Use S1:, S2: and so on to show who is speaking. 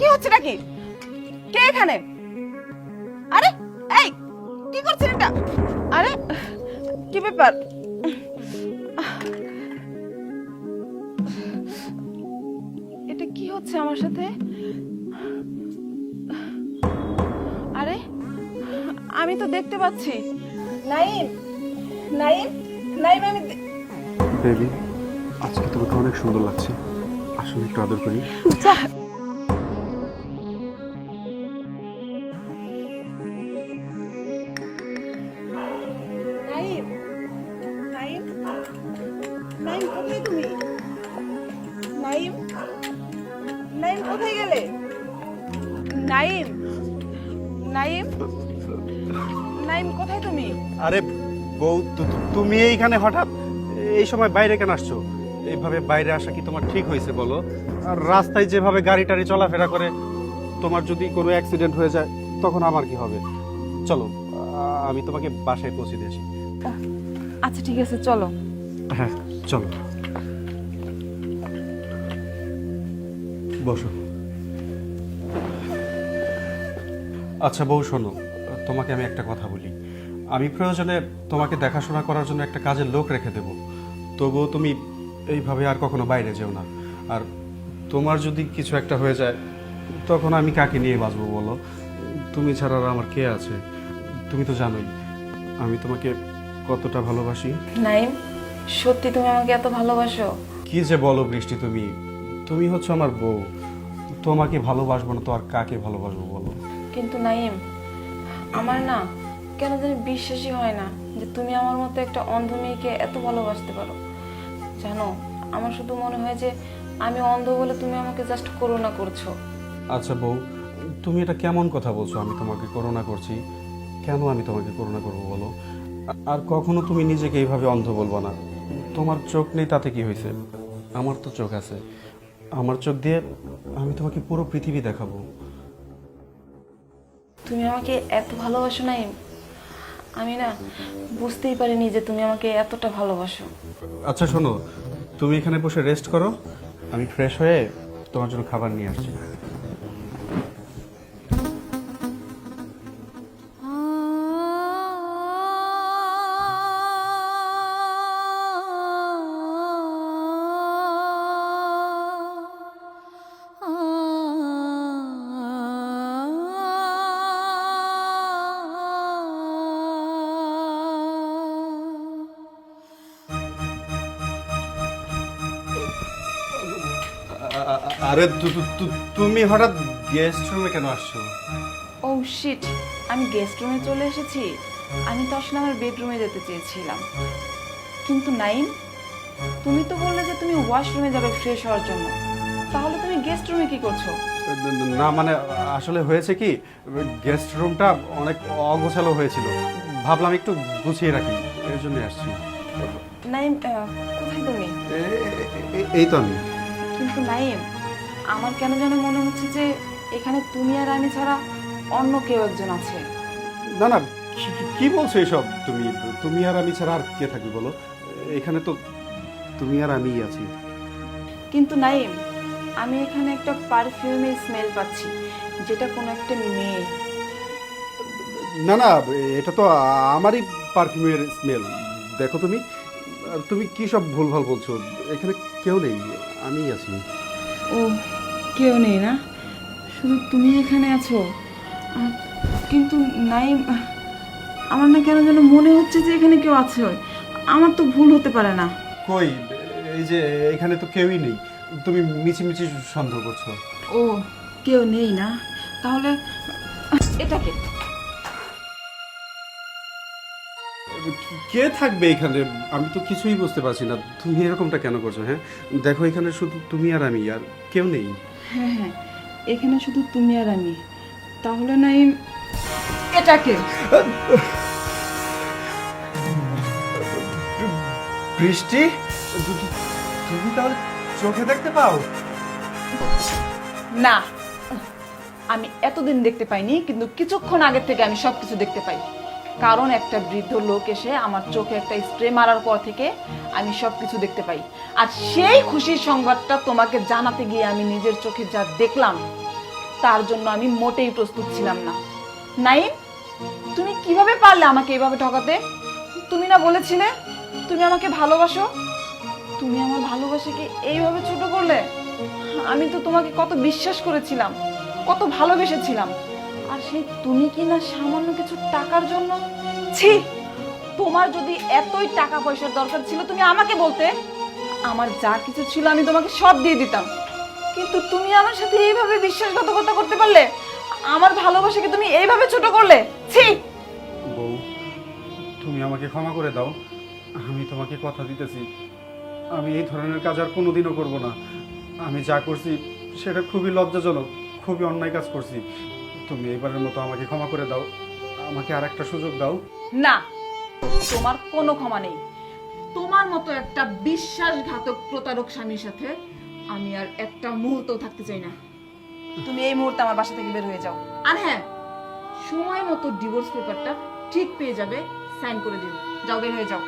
S1: কি হচ্ছে নাকি কে এখানে? আরে এই কি করছেন এটা? আরে কি ব্যাপার? এটা কি হচ্ছে আমার সাথে? আরে আমি তো দেখতে পাচ্ছি। নাইম নাইম নাইম আমি
S2: বেবি আজকে তোমাকে অনেক সুন্দর লাগছে। আসলে একটু আদর করি।
S1: যা। নাইম? নাইম কোথায় তুমি?
S2: আরে বউ তুমি এইখানে হঠাৎ এই সময় বাইরে কেন আসছো? এইভাবে বাইরে আসা কি তোমার ঠিক হয়েছে বলো? আর রাস্তায় যেভাবে গাড়ি টাড়ি চলাফেরা করে তোমার যদি কোনো অ্যাক্সিডেন্ট হয়ে যায় তখন আমার কি হবে? চলো আমি তোমাকে বাসায় পৌঁছে দিয়ে আসি।
S1: আচ্ছা ঠিক আছে চলো।
S2: হ্যাঁ চলো। বসো। আচ্ছা বউ শোনো। তোমাকে আমি একটা কথা বলি। আমি প্রয়োজনে তোমাকে দেখাশোনা করার জন্য একটা কাজের লোক রেখে দেব। তবুও তুমি এইভাবে আর কখনো বাইরে যেও না। আর তোমার যদি কিছু একটা হয়ে যায় তখন আমি কাকে নিয়ে বাঁচবো বলো? তুমি ছাড়া আর আমার কে আছে? তুমি তো জানোই আমি তোমাকে কতটা ভালোবাসি।
S1: নাইম সত্যি তুমি আমাকে এত ভালোবাসো?
S2: কি যে বলো বৃষ্টি তুমি? তুমি হচ্ছে আমার বউ। তোমাকে ভালোবাসবো না তো আর কাকে ভালোবাসবো বলো?
S1: কিন্তু নাইম, আমার না কেন জানি বিশ্বাসই হয় না যে তুমি আমার মতো একটা অন্ধ মেয়েকে এত ভালোবাসতে পারো। জানো, আমার শুধু মনে হয় যে আমি অন্ধ বলে তুমি আমাকে জাস্ট করোনা করছ।
S2: আচ্ছা বউ, তুমি এটা কেমন কথা বলছো? আমি তোমাকে করোনা করছি। কেন আমি তোমাকে করোনা করব বলো? আর কখনো তুমি নিজেকে এইভাবে অন্ধ বলব না। তোমার চোখ নেই, তাতে কি হয়েছে? আমার তো চোখ আছে। আমার চোখ দিয়ে আমি তোমাকে পুরো পৃথিবী দেখাবো।
S1: তুমি আমাকে এত ভালোবাসো নাই? আমি না বুঝতেই পারিনি যে তুমি আমাকে এতটা ভালোবাসো।
S2: আচ্ছা শোনো, তুমি এখানে বসে রেস্ট করো। আমি ফ্রেশ হয়ে তোমার জন্য খাবার নিয়ে আসছি। আরে তুমি হঠাৎ গেস্ট রুমে কেন আসছো?
S1: ও শিট আমি গেস্ট রুমে চলে এসেছি। আমি তো আসলে আমার বেডরুমে যেতে চেয়েছিলাম। কিন্তু নাইম তুমি তো বললে যে তুমি ওয়াশরুমে যাবে ফ্রেশ হওয়ার জন্য। তাহলে তুমি গেস্ট রুমে কি করছ?
S2: না মানে আসলে হয়েছে কি গেস্ট রুমটা অনেক অগোছালো হয়েছিল। ভাবলাম একটু গুছিয়ে রাখি এর জন্য আসছি।
S1: নাইম কোথায় তুমি?
S2: এই তো আমি।
S1: কিন্তু নাইম আমার কেন যেন মনে হচ্ছে যে এখানে তুমি আর আমি ছাড়া অন্য কেউ একজন আছে?
S2: না না কি- বলছো এসব? তুমি তুমি আর আমি ছাড়া আর কে থাকবে বলো? এখানে তো তুমি আর আমিই আছি।
S1: কিন্তু নাইম আমি এখানে একটা পারফিউমের স্মেল পাচ্ছি যেটা কোনো একটা মেয়ে।
S2: না না এটা তো আমারই পারফিউমের স্মেল। দেখো তুমি তুমি কি সব ভুলভাল বলছো? এখানে কেউ নেই। আমিই আছি।
S1: ও কেউ নেই না? শুধু তুমি এখানে আছো? আহ, কিন্তু নাই আমার না কেন যেন মনে হচ্ছে যে এখানে কেউ আছে। আমার তো ভুল হতে পারে না।
S2: কই এই যে এখানে তো কেউই নেই। তুমি মিছিমিছি সন্দেহ করছ।
S1: ও কেউ নেই না? তাহলে এটাকে
S2: কে? থাকবে এখানে? আমি তো কিছুই বুঝতে পারছি না। তুমি এরকমটা কেন করছ হ্যাঁ? দেখো এখানে শুধু তুমি আর আমি আর কেউ নেই।
S1: হ্যাঁ হ্যাঁ এখানে শুধু তুমি আর আমি। তাহলে নাইম এটাকে
S2: বৃষ্টি? তুমি তাহলে চোখে দেখতে পাও?
S1: না আমি এতদিন দেখতে পাইনি কিন্তু কিছুক্ষণ আগে থেকে আমি সবকিছু দেখতে পাই। কারণ একটা বৃদ্ধ লোক এসে আমার চোখে একটা স্প্রে মারার পর থেকে আমি সবকিছু দেখতে পাই। আর সেই খুশির সংবাদটা তোমাকে জানাতে গিয়ে আমি নিজের চোখে যা দেখলাম, তার জন্য আমি মোটেই প্রস্তুত ছিলাম না। নাইম, তুমি কীভাবে পারলে আমাকে এইভাবে ঠকাতে? তুমি না বলেছিলে তুমি আমাকে ভালোবাসো? তুমি আমার ভালোবাসাকে এইভাবে ছোট করলে? আমি তো তোমাকে কত বিশ্বাস করেছিলাম, কত ভালোবেসেছিলাম। আর সেই তুমি কি না সামান্য কিছু টাকার জন্য? ছি! তোমার যদি এতই টাকা পয়সার দরকার ছিল, তুমি আমাকে বলতে, আমার যা কিছু ছিল আমি তোমাকে সব দিয়ে দিতাম। কিন্তু তুমি আমার সাথে এইভাবে বিশ্বাসঘাতকতা করতে পারলে, আমার ভালোবাসাকে তুমি এইভাবে ছোট করলে, ছি!
S2: বউ, তুমি আমাকে ক্ষমা করে দাও। আমি তোমাকে কথা দিতেছি। আমি এই ধরনের কাজ আর কোনোদিনও করব না। আমি যা করছি, সেটা খুবই লজ্জাজনক, খুবই অন্যায় কাজ করছি। তুমি এবারের মতো আমাকে ক্ষমা করে দাও। আমাকে আর একটা সুযোগ দাও।
S1: না তোমার কোনো ক্ষমা নেই। তোমার মতো একটা বিশ্বাসঘাতক প্রতারক স্বামীর সাথে আমি আর একটা মুহূর্ত থাকতে চাই না। তুমি এই মুহূর্তে আমার বাসা থেকে বের হয়ে যাও। আর হ্যাঁ সময় মতো ডিভোর্স পেপারটা ঠিক পেয়ে যাবে সাইন করে দিও। যাও বের হয়ে যাও।